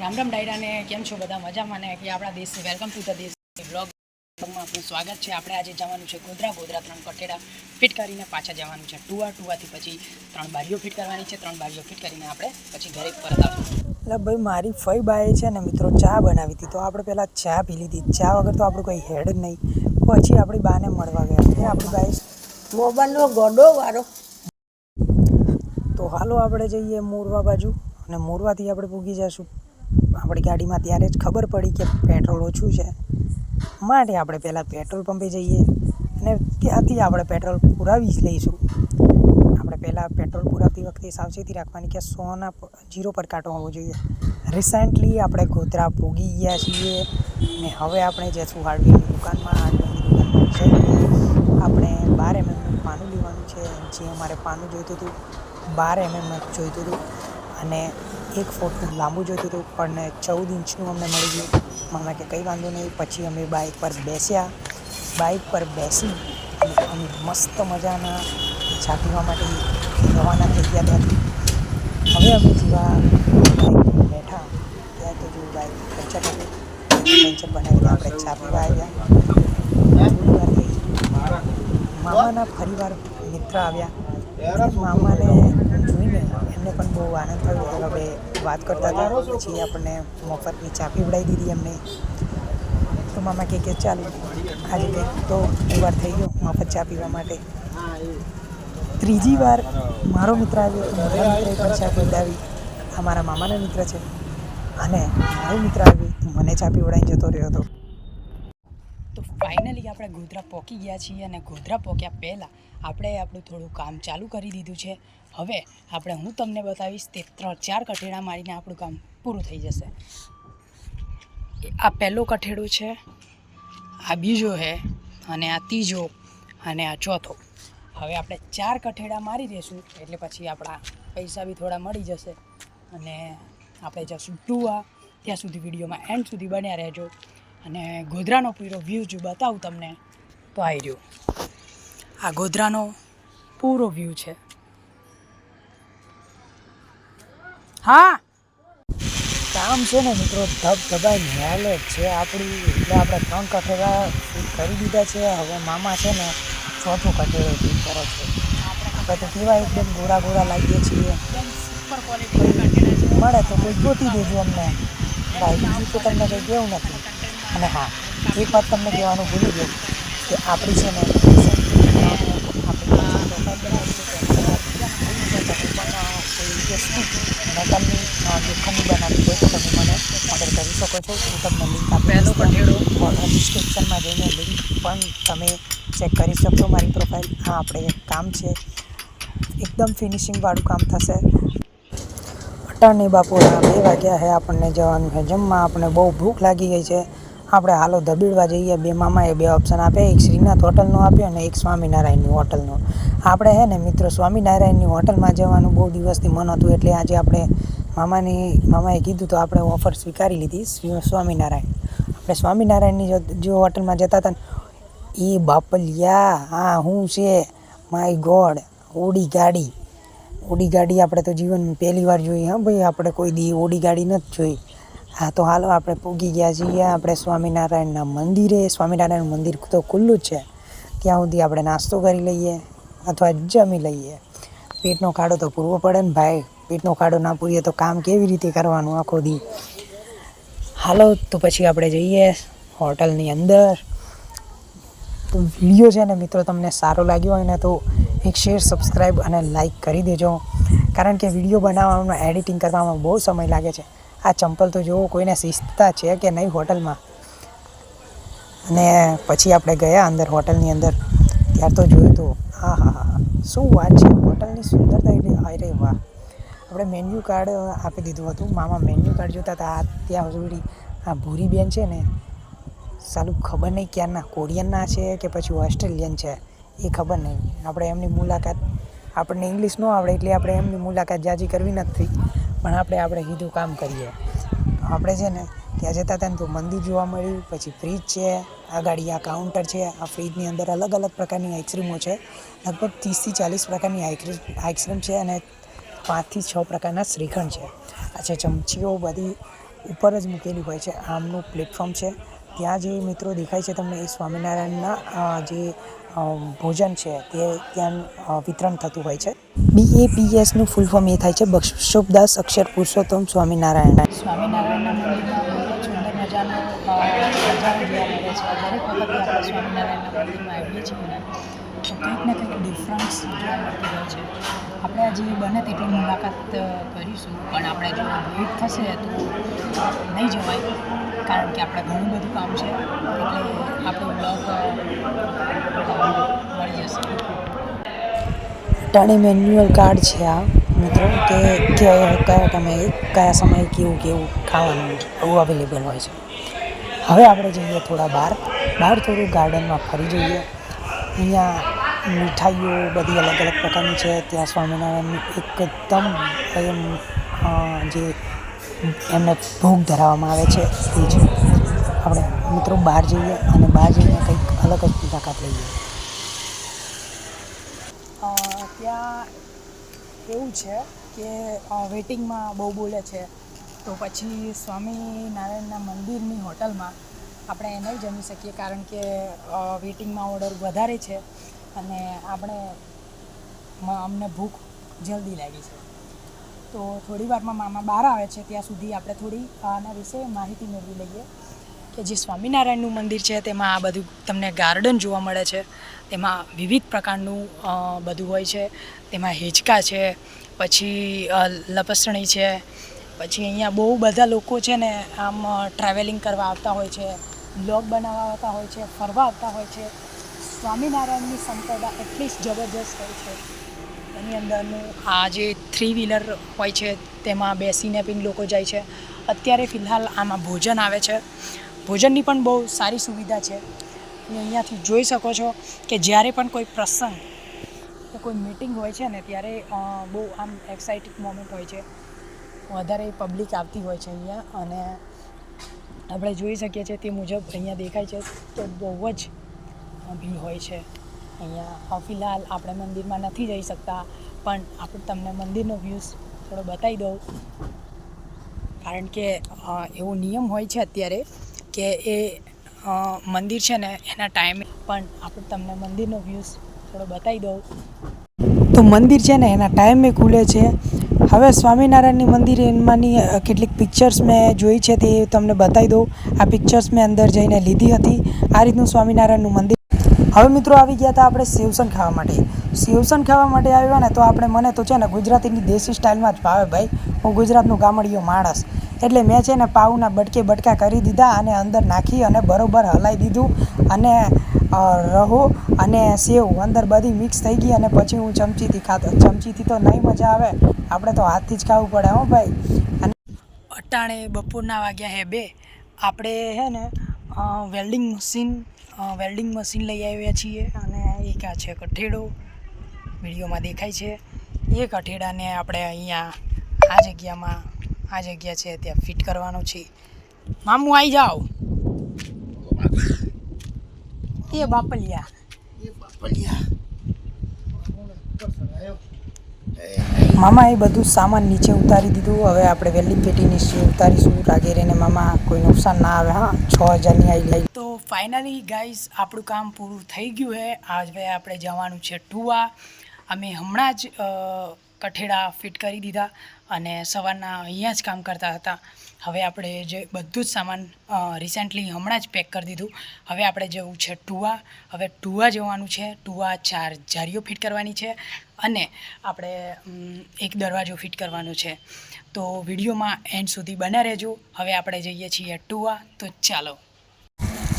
રામ રામ ડાયરાને કેમ છો બધા? મજામાં ને? કે આપણા દેશ વેલકમ ટુ ધ દેશ બ્લોગમાં આપનું સ્વાગત છે. આપણે આજે જવાનું છે ગોધરા. ગોધરા ત્રણ કટેડા ફિટ કરીને પાછા જવાનું છે. ટુવા ટુવાથી પછી ત્રણ બારીઓ ફિટ કરવાની છે. ત્રણ બારીઓ ફિટ કરીને આપણે પછી ઘરે પરત આવશું એટલે ભાઈ મારી ફઈ બાએ છે ને મિત્રો ચા બનાવી હતી. તો આપણે પહેલાં ચા પી લીધી. ચા વગર તો આપણું કંઈ હેડ જ નહીં. પછી આપણી બાને મળવા ગયા. એ આપણી બાએ? મોબાઈલનો ગોડો વાળો. તો હાલો આપણે જઈએ મોરવા બાજુ. અને મોરવાથી આપણે પૂગી જઈશું આપણી ગાડીમાં ત્યારે જ ખબર પડી કે પેટ્રોલ ઓછું છે. માટે આપણે પહેલાં પેટ્રોલ પંપે જઈએ અને ત્યાંથી આપણે પેટ્રોલ પુરાવી જ લઈશું. આપણે પહેલાં પેટ્રોલ પુરાવતી વખતે સાવચેતી રાખવાની કે સોના જીરો પર કાંટો હોવો જોઈએ. રિસેન્ટલી આપણે ગોધરા ભોગી ગયા છીએ ને હવે આપણે જઈશું હાર્ડવેરની દુકાનમાં આપણે બાર એમએમનું પાનું લેવાનું છે. જે અમારે પાનું જોઈતું હતું, બાર એમએમ જોઈતું હતું. અને એક ફૂટનું લાંબુ જોઈતું હતું પણ ચૌદ ઇંચનું અમને મળી ગયું. મામા કે કંઈ વાંધો નહીં. પછી અમે બાઇક પર બેસ્યા. બાઇક પર બેસી અને અમે મસ્ત મજાના ચા પીવા માટે રવાના થઈ ગયા ત્યાંથી હવે અમે જેવા બાઇક પર બેઠા. ત્યાં તો જો બાઇક પંચર હતું પંચર બનાવીને આપણે ચા પીવા આવ્યા. થોડી વાર થઈ મામાના ફરીવાર મિત્ર આવ્યા. અને મામાને પણ બહુ આનંદ થયો. હવે વાત કરતા હતા. પછી આપણને મફતની ચા પીવડાવી દીધી એમને તો મામા કહે કે ચાલો આજે કંઈક તો વાર થઈ ગયો મફત ચા પીવા માટે. ત્રીજી વાર મારો મિત્ર આવ્યો તો મારા મિત્રએ પણ ચા પીવડાવી. આ મારા મામાના મિત્ર છે. અને મારો મિત્ર આવ્યો મને ચા પીવડાવીને જતો રહ્યો હતો. આપણે ગોધરા પહોંચી ગયા છીએ અને ગોધરા પહોંચ્યા પહેલાં આપણે આપણું થોડું કામ ચાલુ કરી દીધું છે. હવે આપણે હું તમને બતાવીશ તે ત્રણ ચાર કઠેડા મારીને આપણું કામ પૂરું થઈ જશે. આ પહેલો કઠેડો છે, આ બીજો છે અને આ ત્રીજો, અને આ ચોથો. હવે આપણે ચાર કઠેડા મારી દઈશું એટલે પછી આપણા પૈસા બી થોડા મળી જશે. અને આપણે જશું ટુઆ ત્યાં સુધી વિડીયોમાં એન્ડ સુધી બન્યા રહેજો. અને ગોધરાનો પૂરો વ્યૂ જો બતાવું તમને તો આવી રહ્યો. આ ગોધરાનો પૂરો વ્યૂ છે. હા! કામ છે ને મિત્રો ધબ ધબાઈ મેલે જ છે આપણી એટલે આપણે ત્રણ કઠેરા કરી દીધા છે. હવે મામા છે ને ચોથું કઠેડો ફીટ કરે છે. આપણે તો કેવા એકદમ ગોરા ગોરા લાગીએ છીએ. મળે તો કોઈ ગોતી દેજો અમને. ભાઈ બીજું તો તમને કંઈ કેવું નથી. અને હા એક વાત તમને કહેવાનું ભૂલી ગયો કે આપણી છે ને મેટલની લોખંડની બનાવી હોય તો તમે મને ઓર્ડર કરી શકો છો હું તમને લિંક આપી પહેલો કઠેડો ડિસ્ક્રિપ્શનમાં જઈને લિંક પણ તમે ચેક કરી શકો મારી પ્રોફાઇલ હા આપણે કામ છે. એકદમ ફિનિશિંગવાળું કામ થશે. અટાણી બાપુ બે વાગ્યા છે આપણને જવાનું છે જમવા. આપણને બહુ ભૂખ લાગી ગઈ છે. આપણે હાલો ધબીડવા જઈએ. બે મામાએ બે ઓપ્શન આપ્યા. એક શ્રીનાથ હોટલનો આપ્યો અને એક સ્વામિનારાયણની હોટલનો. આપણે હે ને મિત્રો સ્વામિનારાયણની હોટલમાં જવાનું બહુ દિવસથી મન હતું એટલે આજે આપણે મામાની, મામાએ કીધું તો આપણે ઓફર સ્વીકારી લીધી સ્વામિનારાયણ. આપણે સ્વામિનારાયણની જો જો હોટલમાં જતા હતા ને, એ બાપલિયા હા હું છે? માય ગોડ, ઓડી ગાડી. ઓડી ગાડી આપણે તો જીવનમાં પહેલી વાર જોઈ, હા ભાઈ, આપણે કોઈ દી ઓડી ગાડી નથી જોઈ. હા, તો હાલો, આપણે પૂગી ગયા છીએ. આપણે સ્વામિનારાયણના મંદિરે. સ્વામિનારાયણ મંદિર તો ખુલ્લું છે. ત્યાં સુધી આપણે નાસ્તો કરી લઈએ અથવા જમી લઈએ. પેટનો ખાડો તો પૂરવો પડે ને ભાઈ. પેટનો ખાડો ના પૂરીએ તો કામ કેવી રીતે કરવાનું આખો દી? હાલો, તો પછી આપણે જઈએ હોટલની અંદર. તો વીડિયો છે ને મિત્રો તમને સારો લાગ્યો હોય ને તો એક શેર સબસ્ક્રાઈબ અને લાઈક કરી દેજો. કારણ કે વીડિયો બનાવવામાં એડિટિંગ કરવામાં બહુ સમય લાગે છે. આ ચંપલ તો જુઓ કોઈને શિસ્તતા છે કે નહીં હોટલમાં. અને પછી આપણે ગયા અંદર હોટલની અંદર. ત્યાર તો જોયું તો. હા હા હા શું વાત છે? હોટલની સુંદરતા એટલી અરે વાહ. આપણે મેન્યુ કાર્ડ આપી દીધું હતું. મામા મેન્યુ કાર્ડ જોતા હતા. આ ત્યાં સુધી આ ભૂરી બેન છે ને, સાલું ખબર નહીં ક્યારના, કોરિયનના છે કે પછી ઓસ્ટ્રેલિયન છે, એ ખબર નહીં. આપણે એમની મુલાકાત, આપણને ઇંગ્લિશ ન આવડે એટલે આપણે એમની મુલાકાત જાજી કરવી નથી. પણ આપણે આપણે કીધું કામ કરીએ. આપણે છે ને ત્યાં જતા હતા ને તો મંદિર જોવા મળ્યું, પછી ફ્રીજ છે આ ગાડી આ કાઉન્ટર છે, આ ફ્રીજની અંદર અલગ અલગ પ્રકારની આઈસ્ક્રીમો છે. લગભગ ત્રીસથી ચાલીસ પ્રકારની આઈસ્ક્રીમ આઈસ્ક્રીમ છે અને પાંચથી છ પ્રકારના શ્રીખંડ છે. આ છે ચમચીઓ બધી ઉપર જ મૂકેલી હોય છે. આમનું પ્લેટફોર્મ છે. ત્યાં જે મિત્રો દેખાય છે તમને એ સ્વામિનારાયણના જે ભોજન છે તે ત્યાં વિતરણ થતું હોય છે. બીએપીએસનું ફૂલ ફોર્મ એ થાય છે. બક્ષુભદાસ અક્ષર પુરુષોત્તમ સ્વામિનારાયણ. સ્વામિનારાયણના મંદિરમાં મજાનો સ્વામિનારાયણના મંદિરમાં આવીએ છીએ. તો કંઈક ને કંઈક ડિફરન્સ જોવા મળતી હોય છે. આપણે આજે બને તેટલી મુલાકાત કરીશું, પણ આપણે જો ભેટ થશે તો નહીં જવાય, કારણ કે આપણે ઘણું બધું કામ છે, એટલે આપણો બ્લોગ મળી જશે. ટાણી મેન્યુઅલ કાર્ડ છે આ, મિત્રો, કે કે કયા સમયે કયા સમયે કેવું કેવું ખાવાનું એવું અવેલેબલ હોય છે. હવે આપણે જઈએ થોડા બહાર બહાર થોડું ગાર્ડનમાં ફરી જઈએ. અહીંયા મીઠાઈઓ બધી અલગ અલગ પ્રકારની છે. ત્યાં સ્વામિનારાયણની એકદમ એમ જે એમને ભોગ ધરાવવામાં આવે છે એ છે. આપણે મિત્રો બહાર જઈએ અને બહાર જઈને કંઈક અલગ જ મુલાકાત લઈએ. ત્યાં એવું છે કે વેટિંગમાં બહુ બોલે છે. તો પછી સ્વામિનારાયણના મંદિરની હોટલમાં આપણે નહીં જમી શકીએ કારણ કે વેટિંગમાં ઓર્ડર વધારે છે. અને આપણે અમને ભૂખ જલ્દી લાગી છે. તો થોડી વારમાં મામા બહાર આવે છે, ત્યાં સુધી આપણે થોડી આના વિશે માહિતી મેળવી લઈએ કે જે સ્વામિનારાયણનું મંદિર છે, તેમાં આ બધું તમને ગાર્ડન જોવા મળે છે. તેમાં વિવિધ પ્રકારનું બધું હોય છે. તેમાં હિંચકા છે, પછી લપસણી છે, પછી અહીંયા બહુ બધા લોકો છે ને આમ ટ્રાવેલિંગ કરવા આવતા હોય છે બ્લોગ બનાવવા આવતા હોય છે, ફરવા આવતા હોય છે. સ્વામિનારાયણની સંપદા એટલી જ જબરજસ્ત હોય છે. એની અંદરનું આ જે થ્રી વ્હીલર હોય છે, તેમાં બેસીને પણ લોકો જાય છે. અત્યારે ફિલહાલ આમાં ભોજન આવે છે. ભોજનની પણ બહુ સારી સુવિધા છે. તમે અહીંયાથી જોઈ શકો છો કે જ્યારે પણ કોઈ પ્રસંગ કે કોઈ મીટિંગ હોય છે ને, ત્યારે બહુ આમ એક્સાઇટિંગ મોમેન્ટ હોય છે. વધારે પબ્લિક આવતી હોય છે અહીંયા. અને આપણે જોઈ શકીએ છીએ તે મુજબ અહીંયા દેખાય છે તો બહુ જ ભીડ હોય છે. અહીંયા ફિલહાલ આપણે મંદિરમાં નથી જઈ શકતા, પણ આપણે તમને મંદિરનો વ્યૂઝ થોડો બતાવી દઉં. કારણ કે એવો નિયમ હોય છે અત્યારે કે એ મંદિર છે ને, એના ટાઈમે પણ આપણે તમને મંદિરનો વ્યૂઝ થોડો બતાવી દઉં. તો મંદિર છે ને, એના ટાઈમે ખુલે છે. હવે સ્વામિનારાયણની મંદિર એમાંની કેટલીક પિક્ચર્સ મેં જોઈ છે તે તમને બતાવી દઉં. આ પિક્ચર્સ મેં અંદર જઈને લીધી હતી. આ રીતનું સ્વામિનારાયણનું મંદિર હવે મિત્રો આવી ગયા હતા આપણે સેવસન ખાવા માટે. સેવસન ખાવા માટે આવ્યા ને તો આપણે મને તો છે ને ગુજરાતીની દેશી સ્ટાઇલમાં જ ભાવે ભાઈ. હું ગુજરાતનું ગામડિયો માણસ. એટલે મેં છે ને પાઉના બટકે બટકા કરી દીધા અને અંદર નાખી અને બરોબર હલાવી દીધું અને રહો અને સેવ અંદર બધી મિક્સ થઈ ગઈ અને પછી હું ચમચીથી ખાતો, ચમચીથી તો નહીં મજા આવે. આપણે તો હાથથી જ ખાવું પડે હો ભાઈ. અને અટાણે બપોરના વાગ્યા હે બે. આપણે હે ને વેલ્ડિંગ મશીન વેલ્ડિંગ મશીન લઈ આવ્યા છીએ અને એક આ છે કઠેડો. વિડીયોમાં દેખાય છે. એ કઠેડાને આપણે અહીંયા આ જગ્યામાં આ જગ્યા છે ત્યાં ફિટ કરવાનો છે. મામું આવી જાઓ. એ બાપલિયા. મામા એ બધું સામાન નીચે ઉતારી દીધું. હવે આપણે વેલ્ડિંગ પેટી નીચે ઉતારીશું. લાગે રહીને મામા કોઈ નુકસાન ના આવે. હા, છ હજારની આવી લઈ. તો ફાઇનલી ગાઈઝ આપણું કામ પૂરું થઈ ગયું છે આજે આપણે જવાનું છે ટુવા. અમે હમણાં જ કઠેડા ફિટ કરી દીધા અને સવારના અહીંયા જ કામ કરતા હતા. હવે આપણે જે બધું જ સામાન રિસેન્ટલી હમણાં જ પેક કરી દીધું. હવે આપણે જવું છે ટુવા. હવે ટુવા જવાનું છે. ટુવા ચાર જારીઓ ફિટ કરવાની છે. અને આપણે એક દરવાજો ફિટ કરવાનો છે. તો વિડીયોમાં એન્ડ સુધી બના રહેજો. હવે આપણે જઈએ છીએ ટુવા. તો ચાલો.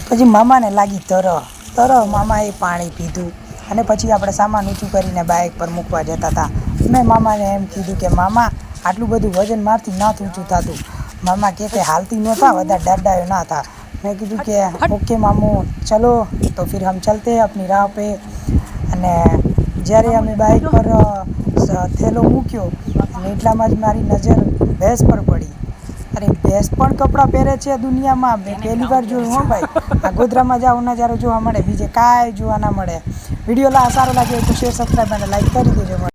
પછી મામાને લાગી તર તર મામાએ પાણી પીધું અને પછી આપણે સામાન ઊંચું કરીને બાઇક પર મૂકવા જતા હતા. મેં મામાને એમ કીધું કે મામા આટલું બધું વજન મારથી ના ઊંચું થતું. મામા કે કે હાલતી નહોતા બધા ડરડાયો ના હતા. મેં કીધું કે ઓકે મામો ચલો. તો ફિર હમ ચલતે અપની રાહ પે અને જ્યારે અમે બાઇક પર થેલો મૂક્યો અને એટલામાં જ મારી નજર ભેંસ પર પડી. અરે, ભેંસ પણ કપડાં પહેરે છે દુનિયામાં. મેં પહેલી વાર જોયું હો ભાઈ. આ ગોધરામાં જાવ નજારો જોવા મળે. બીજે કાંઈ જોવા ના મળે. વીડિયો લા સારો લાગે તો શેર સબસ્ક્રાઈબ અને લાઈક કરી દેજો.